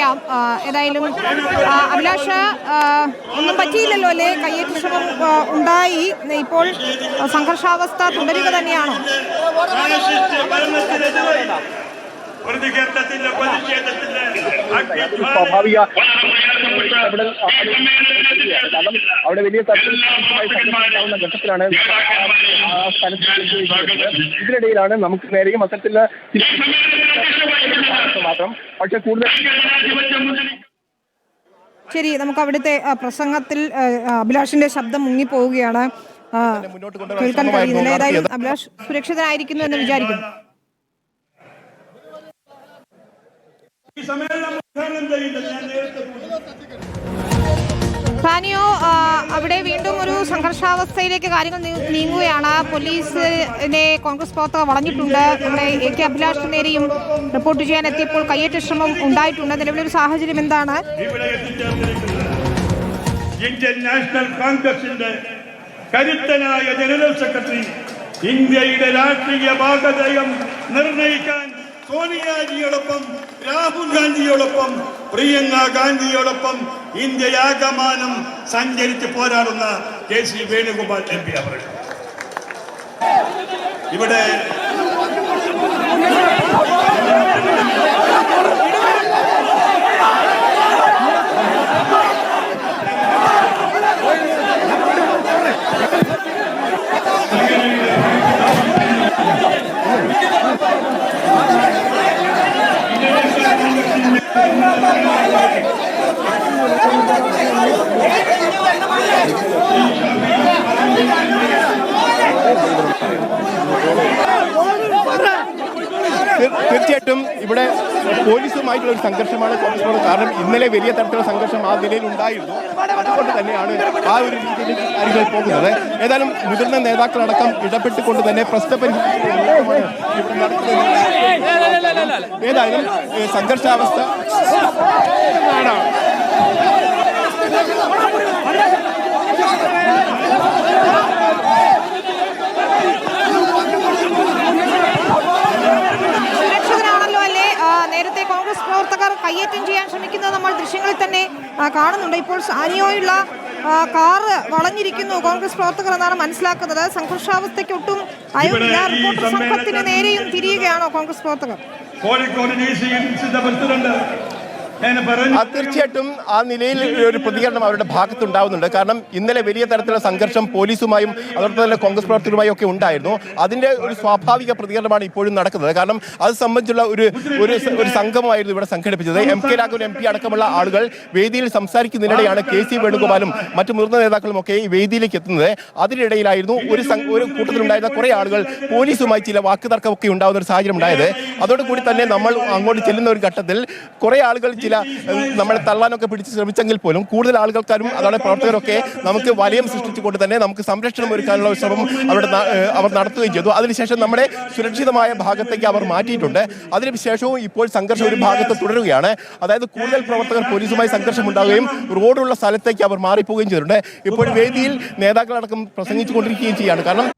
ആ, ഏതായാലും അഭിലാഷ ഒന്നും പറ്റിയില്ലല്ലോ അല്ലേ? കയ്യേറ്റ ശ്രമം ഉണ്ടായി. ഇപ്പോൾ സംഘർഷാവസ്ഥ തുടരുക തന്നെയാണോ. അവിടെ വലിയ ഘട്ടത്തിലാണ്. ഇതിനിടയിലാണ് നമുക്ക് നേരെയും അത്തരത്തിലുള്ള മാത്രം. പക്ഷെ കൂടുതൽ ശരി നമുക്ക് അവിടുത്തെ പ്രസംഗത്തിൽ അഭിലാഷിന്റെ ശബ്ദം മുങ്ങിപ്പോവുകയാണ്. കേൾക്കാൻ കഴിയുന്നില്ല. ഏതായാലും അഭിലാഷ് സുരക്ഷിതനായിരിക്കുന്നു എന്ന് വിചാരിക്കുന്നു. ഈ സമ്മേളനം ഉദ്ഘാടനം ചെയ്യുന്നത് ഞാൻ നേരത്തെ സാനിയോ ആ, അവിടെ വീണ്ടും ഒരു സംഘർഷാവസ്ഥയിലേക്ക് കാര്യങ്ങൾ നീങ്ങുകയാണ്. പോലീസിനെ കോൺഗ്രസ് പ്രവർത്തകർ വളഞ്ഞിട്ടുണ്ട്. ഇവിടെ എ കെ അഭിലാഷ് നേരെയും റിപ്പോർട്ട് ചെയ്യാൻ എത്തിയപ്പോൾ കയ്യേറ്റ ശ്രമം ഉണ്ടായിട്ടുണ്ട്. നിലവിലൊരു സാഹചര്യം എന്താണ്? ഇന്ത്യൻ നാഷണൽ കോൺഗ്രസിന്റെ കരുത്തനായ ജനറൽ സെക്രട്ടറി ഇന്ത്യയുടെ രാഷ്ട്രീയ ഭാഗതയം നിർണയിക്കാൻ സോണിയാജിയോടൊപ്പം രാഹുൽ ഗാന്ധിയോടൊപ്പം പ്രിയങ്ക ഗാന്ധിയോടൊപ്പം ഇന്ത്യയാകമാനം സഞ്ചരിച്ച് പോരാടുന്ന K C Venugopal M P അവർ ഇവിടെ തീർ- തീർച്ചയായിട്ടും ഇവിടെ പോലീസുമായിട്ടുള്ള ഒരു സംഘർഷമാണ് കോൺഗ്രസ്. കാരണം ഇന്നലെ വലിയ തരത്തിലുള്ള സംഘർഷം ആ നിലയിൽ ഉണ്ടായിരുന്നു അതുകൊണ്ട് തന്നെയാണ് ആ ഒരു രീതിയിലേക്ക് കാര്യങ്ങൾ പോകുന്നത് ഏതായാലും മുതിർന്ന നേതാക്കളടക്കം ഇടപെട്ടുകൊണ്ട് തന്നെ പ്രശ്നപരിഹാരം ഏതായാലും സംഘർഷാവസ്ഥ സുരക്ഷിതരാണല്ലോ അല്ലേ ആ, നേരത്തെ കോൺഗ്രസ് പ്രവർത്തകർ കയ്യേറ്റം ചെയ്യാൻ ശ്രമിക്കുന്നത് നമ്മൾ ദൃശ്യങ്ങളിൽ തന്നെ കാണുന്നുണ്ട്. ഇപ്പോൾ സാനിയോയുള്ള കാറ് വളഞ്ഞിരിക്കുന്നു. കോൺഗ്രസ് പ്രവർത്തകർ എന്നാണ് മനസ്സിലാക്കുന്നത്. സംഘർഷാവസ്ഥയ്ക്കൊട്ടും അയോഗ്യ റിപ്പോർട്ടർ സംഘത്തിന് നേരെയും തിരിയുകയാണോ കോൺഗ്രസ് പ്രവർത്തകർ. കോഴിക്കോട് പ്രസിഡന്റ് തീർച്ചയായിട്ടും ആ നിലയിൽ ഒരു പ്രതികരണം അവരുടെ ഭാഗത്തുണ്ടാവുന്നുണ്ട്. കാരണം ഇന്നലെ വലിയ തരത്തിലുള്ള സംഘർഷം പോലീസുമായും അതോടൊപ്പം തന്നെ കോൺഗ്രസ് പ്രവർത്തകരുമായും ഒക്കെ ഉണ്ടായിരുന്നു. അതിന്റെ ഒരു സ്വാഭാവിക പ്രതികരണമാണ് ഇപ്പോഴും നടക്കുന്നത്. കാരണം അത് സംബന്ധിച്ചുള്ള ഒരു ഒരു സംഘമായിരുന്നു ഇവിടെ സംഘടിപ്പിച്ചത്. M K Raghavan M P അടക്കമുള്ള ആളുകൾ വേദിയിൽ സംസാരിക്കുന്നതിനിടെയാണ് കെ സി വേണുഗോപാലും മറ്റു മുതിർന്ന നേതാക്കളും ഒക്കെ ഈ വേദിയിലേക്ക് എത്തുന്നത്. അതിനിടയിലായിരുന്നു ഒരു ഒരു കൂട്ടത്തിലുണ്ടായിരുന്ന കുറെ ആളുകൾ പോലീസുമായി ചില വാക്കുതർക്കമൊക്കെ ഉണ്ടാകുന്ന ഒരു സാഹചര്യം ഉണ്ടായത്. അതോടുകൂടി തന്നെ നമ്മൾ അങ്ങോട്ട് ചെല്ലുന്ന ഒരു ഘട്ടത്തിൽ കുറെ ആളുകൾ ചില ഉം, നമ്മളെ തള്ളാനൊക്കെ പിടിച്ച് ശ്രമിച്ചെങ്കിൽ പോലും കൂടുതൽ ആളുകൾക്കാരും അതോടെ പ്രവർത്തകരൊക്കെ നമുക്ക് വലയം സൃഷ്ടിച്ചുകൊണ്ട് തന്നെ നമുക്ക് സംരക്ഷണം ഒരുക്കാനുള്ള ശ്രമം അവിടെ അവർ നടത്തുകയും ചെയ്തു. അതിനുശേഷം നമ്മുടെ സുരക്ഷിതമായ ഭാഗത്തേക്ക് അവർ മാറ്റിയിട്ടുണ്ട്. അതിനുശേഷവും ഇപ്പോൾ സംഘർഷം ഒരു ഭാഗത്ത് തുടരുകയാണ്. അതായത് കൂടുതൽ പ്രവർത്തകർ പോലീസുമായി സംഘർഷം ഉണ്ടാവുകയും റോഡുള്ള സ്ഥലത്തേക്ക് അവർ മാറിപ്പോവുകയും ചെയ്തിട്ടുണ്ട്. ഇപ്പോൾ വേദിയിൽ നേതാക്കളടക്കം പ്രസംഗിച്ചുകൊണ്ടിരിക്കുകയും ചെയ്യുകയാണ് കാരണം